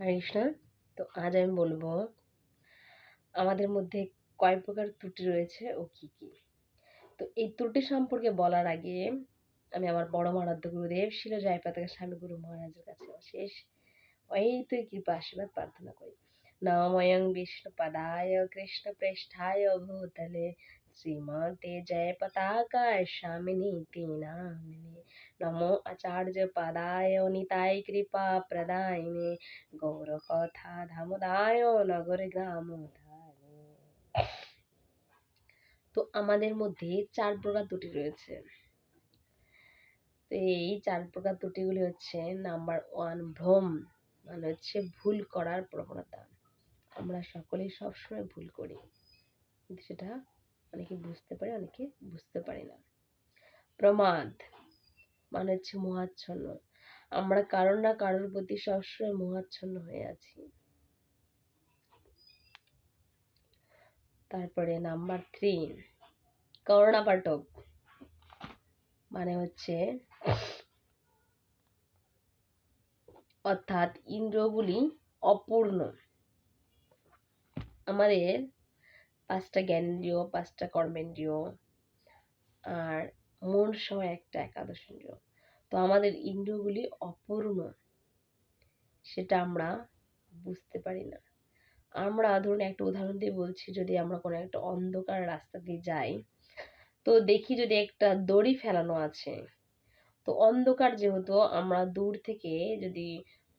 কৃষ্ণ তো আজ আমি বলব, আমাদের মধ্যে কয় প্রকার ত্রুটি রয়েছে ও কি কি? তো এই ত্রুটি সম্পর্কে বলার আগে আমি আমার বড় মারাধ্য গুরুদেব, শিল জয়পাতাকা স্বামী গুরু মহারাজের কাছে অশেষ অহেতুই কৃপা, আশীর্বাদ, প্রার্থনা করি। নময়ং বিষ্ণু পদায় কৃষ্ণ পৃষ্ঠায় ভূতলে শ্রীমতে জয় পতাকা স্বামিনী নামিনে। নমো আচার্য পদায় নিতাই কৃপা প্রদায়নে গৌর কথা ধামদায় নগর গ্রাম তো আমাদের মধ্যে চার প্রকার ত্রুটি রয়েছে। তো এই চার প্রকার ত্রুটিগুলি হচ্ছে নাম্বার ওয়ান ভ্রম মানে হচ্ছে ভুল করার প্রবণতা। আমরা সকলেই সবসময় ভুল করি। কিন্তু সেটা অনেকে বুঝতে পারে, অনেকে বুঝতে পারে না। প্রমাদ মানে হচ্ছে মোহাচ্ছন্ন। আমরা কারোর না কারোর প্রতি সবসময় মোহাচ্ছন্ন হয়ে আছি। তারপরে নাম্বার থ্রি করোনা পাঠক। মানে হচ্ছে অর্থাৎ ইন্দ্রগুলি অপূর্ণ। আমাদের পাঁচটা জ্ঞানেন্দ্রিয় পাঁচটা কর্মেন্দ্রিয়। আর মন সহ একটা একাদশ ইন্দ্রিয় তো আমাদের ইন্দ্রিয়গুলি অপূর্ণ, সেটা আমরা বুঝতে পারি না। আমরা ধরুন একটা উদাহরণ দিয়ে বলছি, যদি আমরা কোনো একটা অন্ধকার রাস্তা দিয়ে যাই, তো দেখি যদি একটা দড়ি ফেলানো আছে। তো অন্ধকার যেহেতু, আমরা দূর থেকে যদি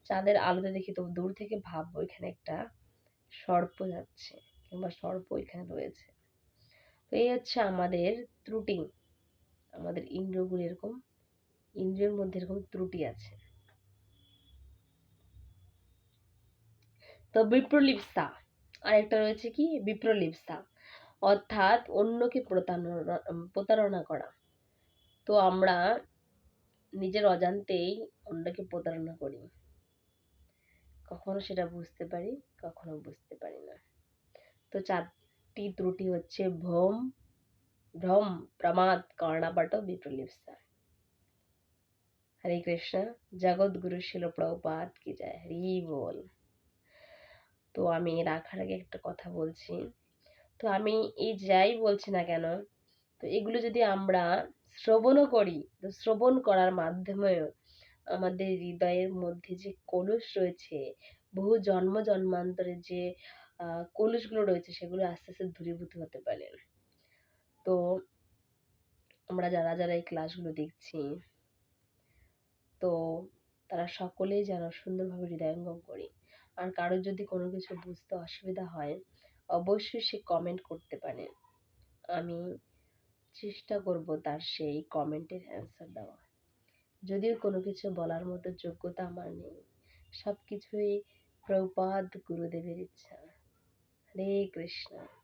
চাঁদের আলোতে দেখি, তো দূর থেকে ভাববো এখানে একটা সর্প যাচ্ছে কিংবা সর্প এখানে রয়েছে। তো এই হচ্ছে আমাদের ত্রুটি আমাদের ইন্দ্রিয়গুলি এরকম ইন্দ্রিয়ের মধ্যে এরকম ত্রুটি আছে। তো বিপ্রলিপসা, আরেকটা রয়েছে কি? বিপ্রলিপসা। অর্থাৎ অন্যকে প্রতারণা প্রতারণা করা। তো আমরা নিজের অজান্তেই অন্যকে প্রতারণা করি। কখনো সেটা বুঝতে পারি, কখনো বুঝতে পারি না। তো চারটি ত্রুটি হচ্ছে ভ্রম ভ্রম প্রমাদ কর্ণাপাট বিপ্রলিপসা হরে কৃষ্ণ জগৎগুরু শিল প্রভুপাত কি যায় হরি বল তো আমি রাখার আগে একটা কথা বলছি। তো আমি এই যাই বলছি না কেন, তো এগুলো যদি আমরা শ্রবণও করি, তো শ্রবণ করার মাধ্যমেও আমাদের হৃদয়ের মধ্যে যে কলুষ রয়েছে, বহু জন্ম জন্মান্তরের যে কলুষগুলো রয়েছে, সেগুলো আস্তে আস্তে দূরীভূত হতে পারে। তো আমরা যারা যারা এই ক্লাসগুলো দেখছি, তো তারা সকলেই যেন সুন্দরভাবে হৃদয়ঙ্গম করি। আর কারোর যদি কোনো কিছু বুঝতে অসুবিধা হয়, অবশ্যই সে কমেন্ট করতে পারে। আমি চেষ্টা করব তার সেই কমেন্টের অ্যান্সার দেওয়া। যদিও কোনো কিছু বলার মতো যোগ্যতা আমার নেই। সব কিছুই প্রপাদ গুরুদেবের ইচ্ছা। হরে কৃষ্ণ।